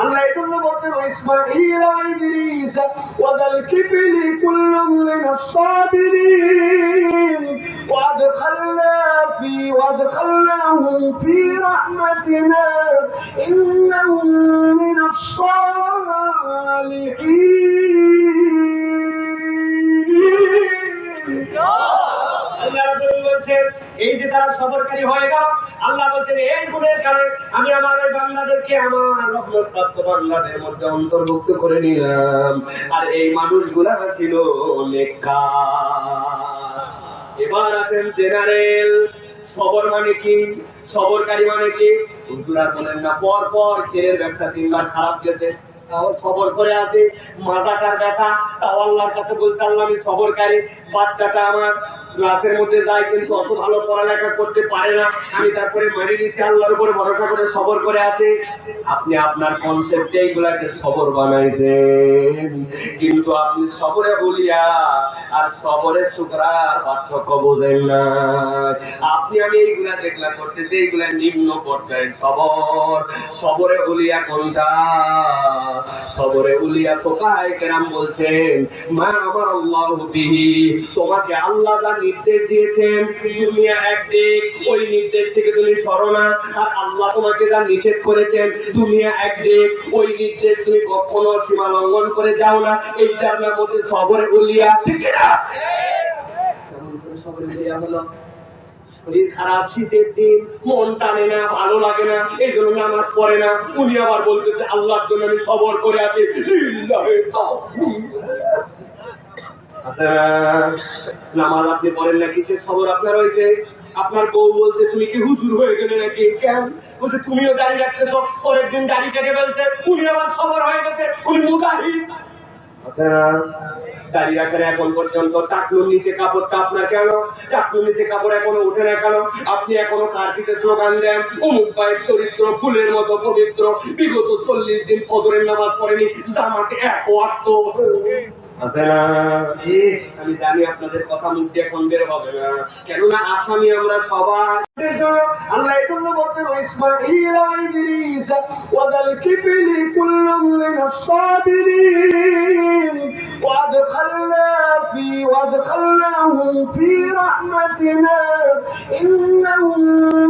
আল্লাহ এজন্য বলছেন ইসমাঈল আর ইদ্রিস ওয়াদাল কিবলি কুল্লুম মিনাস সাবিরিন ওয়াদখালনা ফি ওয়াদখালনাহুম ফি রাহমাতিনা ইন্নাহুম মিনাস সালিহিন আল্লাহ বলছেন, এই যে তারা সবরকারী হয়ে গেল, আল্লাহ বলছেন গুণের কারণে আমি আমার ওই বান্দাদেরকে আমার রহমত প্রাপ্ত বান্দাদের মধ্যে অন্তর্ভুক্ত করে নিলাম। আর এই মানুষগুলা ছিল নেককার এবার আছেন জেনারেল। সবর মানে কি? সবরকারী মানে কি? হুজুরা বলেন না, পর পর খেলের ব্যবসা তিনবার খারাপ গেছে। তাও সবর করে আছে মাথাটার ব্যথা? তাও আল্লাহর কাছে বলছে, আল্লাহ, আমি সবরকারী। বাচ্চাটা আমার ক্লাসের মধ্যে যায় কিন্তু অত ভালো পড়ালেখা করতে পারে না। আমি তারপরে মেনে নিয়েছি, আল্লাহর উপরে ভরসা করে সবর করে আছে। আপনি আপনার কনসেপ্টে এইগুলাকে সবর বানাইছেন। কিন্তু আপনি সবরে বলিয়া আর সবরে শুকরার পার্থক্য বোঝেন না। আপনি আমি এইগুলা দেখলা করতেছি, এইগুলা নিম্ন পর্যায়ে সবর। সবরে উলিয়া কোনটা? সবরে উলিয়া ফোকায় কেরাম বলছেন, মা আমার আল্লাহ তোমাকে আল্লাহ যা নির্দেশ দিয়েছেন, দুনিয়া একদিক ওই নির্দেশ থেকে তুমি সরো না। আর আল্লাহ তোমাকে যা নিষেধ করেছেন, দুনিয়া একদিক ওই নির্দেশ তুমি কখনো সীমা লঙ্ঘন করে যাও না। এই চারনার মধ্যে সবরে উলিয়া, ঠিক না সবরে শরীর খারাপ, শীতের দিন, মন টানে না, ভালো লাগে না, এই জন্য নামাজ পড়ে না। উনি আবার বলতেছে, আল্লাহর জন্য আমি সবর করে আছি নামাজ আপনি পড়েন না কিসের খবর আপনার হয়েছে। আপনার বউ বলছে, তুমি কি হুজুর হয়ে গেলে নাকি? কেন? বলছে, তুমিও দাঁড়িয়ে রাখতেছ। পরের দিন দাড়ি কেটে ফেলছে। উনি আবার সবর হয়ে গেছে। উনি মুজাহিদ। আচ্ছা এখন পর্যন্ত নিচে কাপড়টা আপনার কেন? নিচে কাপড় এখনও উঠে না কেন? আপনি এখনও স্লোগান দেন? অমুক ভাইয়ের চরিত্র ফুলের মতো পবিত্র। বিগত চল্লিশ দিন ফজরের নামাজ পড়েনি। জামাতে এক না আমি জানি আপনাদের কথা মুখ দিয়ে এখন বের হবে না। কেননা আসামি আমরা সবাই। আল্লাহ এজন্য বলছেন ইসমাইল ইদ্রিস ওয়াদাল কিবলি কুল্লুম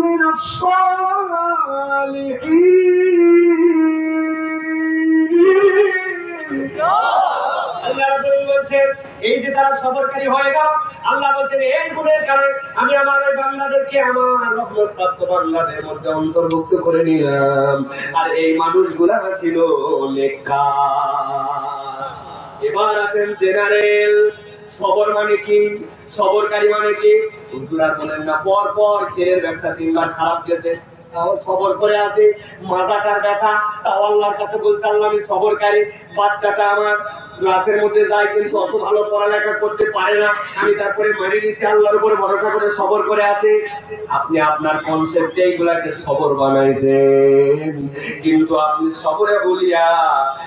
মিনাস এই যে তারা সবরকারী হয়ে গেল, আল্লাহ বলছেন, এই গুণের কারণে আমি আমার ওই বান্দাদেরকে আমার রহমত প্রাপ্ত মধ্যে অন্তর্ভুক্ত করে নিলাম। আর এই মানুষগুলা ছিল নেককার এবার আছেন জেনারেল। সবর মানে কি? সবরকারী মানে কি? হুজুরা বলেন না, পর পর খেলের ব্যবসা তিনবার খারাপ গেছে। তাও সবর করে আছে। মাথাটার ব্যথা, তাও আল্লাহর কাছে বলছে, আল্লাহ আমি সবরকারী, বাচ্চাটা আমার ক্লাসের মধ্যে যায় কিন্তু অত ভালো পড়ালেখা করতে পারে না। আমি তারপরে মেনে নিয়েছি, আল্লাহর উপরে ভরসা করে সবর করে আছে। আপনি আপনার কনসেপ্টে এইগুলাকে সবর বানাইছেন। কিন্তু আপনি সবরে বলিয়া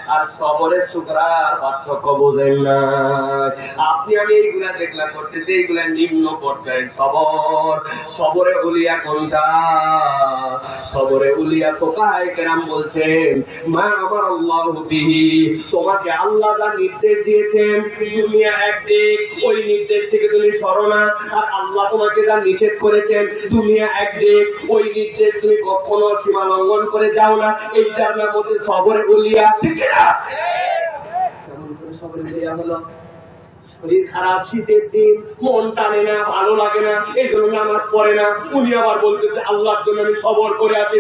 আর সবরে শুকরার পার্থক্য বোঝেন না। আপনি আমি এইগুলা দেখলা করতেছি, এইগুলা নিম্ন পর্যায়ে সবর। সবরে উলিয়া কোনটা? সবরে উলিয়া ফোকায় কেরাম বলছেন, মা আমার আল্লাহ তোমাকে আল্লাহ যা নির্দেশ দিয়েছেন, দুনিয়া একদিক ওই নির্দেশ থেকে তুমি সরো না। আর আল্লাহ তোমাকে যা নিষেধ করেছেন, দুনিয়া একদিক ওই নির্দেশ তুমি কখনো সীমা লঙ্ঘন করে যাও না। এই চারনার মধ্যে সবরে উলিয়া, ঠিক না সবরে হলো? শরীর খারাপ, শীতের দিন, মন টানে না, ভালো লাগে না, এই জন্য নামাজ পড়ে না। উনি আবার বলতেছে, আল্লাহর জন্য আমি সবর করে আছি।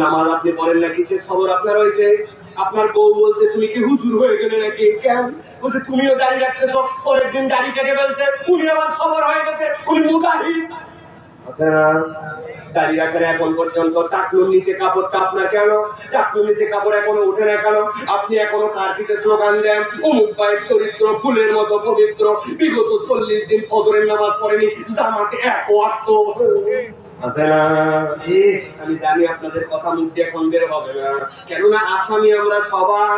নামাজ আপনি পড়েন না কিসের খবর আপনার হয়েছে আপনার বউ বলছে, তুমি কি হুজুর হয়ে গেলে নাকি? কেন? বলছে, তুমিও দাঁড়িয়ে রাখতেছ, পরের দিন দাড়ি কেটে ফেলছে, উনি আবার সবর হয়ে গেছে, উনি আচ্ছা দাঁড়িয়ে রাখেন এখন পর্যন্ত নিচে কেন? নিচে কাপড় এখনও উঠে না কেন? আপনি এখনও কার পিছে স্লোগান দেন? অমুক ভাইয়ের চরিত্র ফুলের মতো পবিত্র, বিগত চল্লিশ দিন ফজরের নামাজ পড়েনি, জামাতে এক ওয়াক্ত। না আমি জানি আপনাদের কথা মুখ দিয়ে এখন বের হবে না। কেননা আসামি আমরা সবাই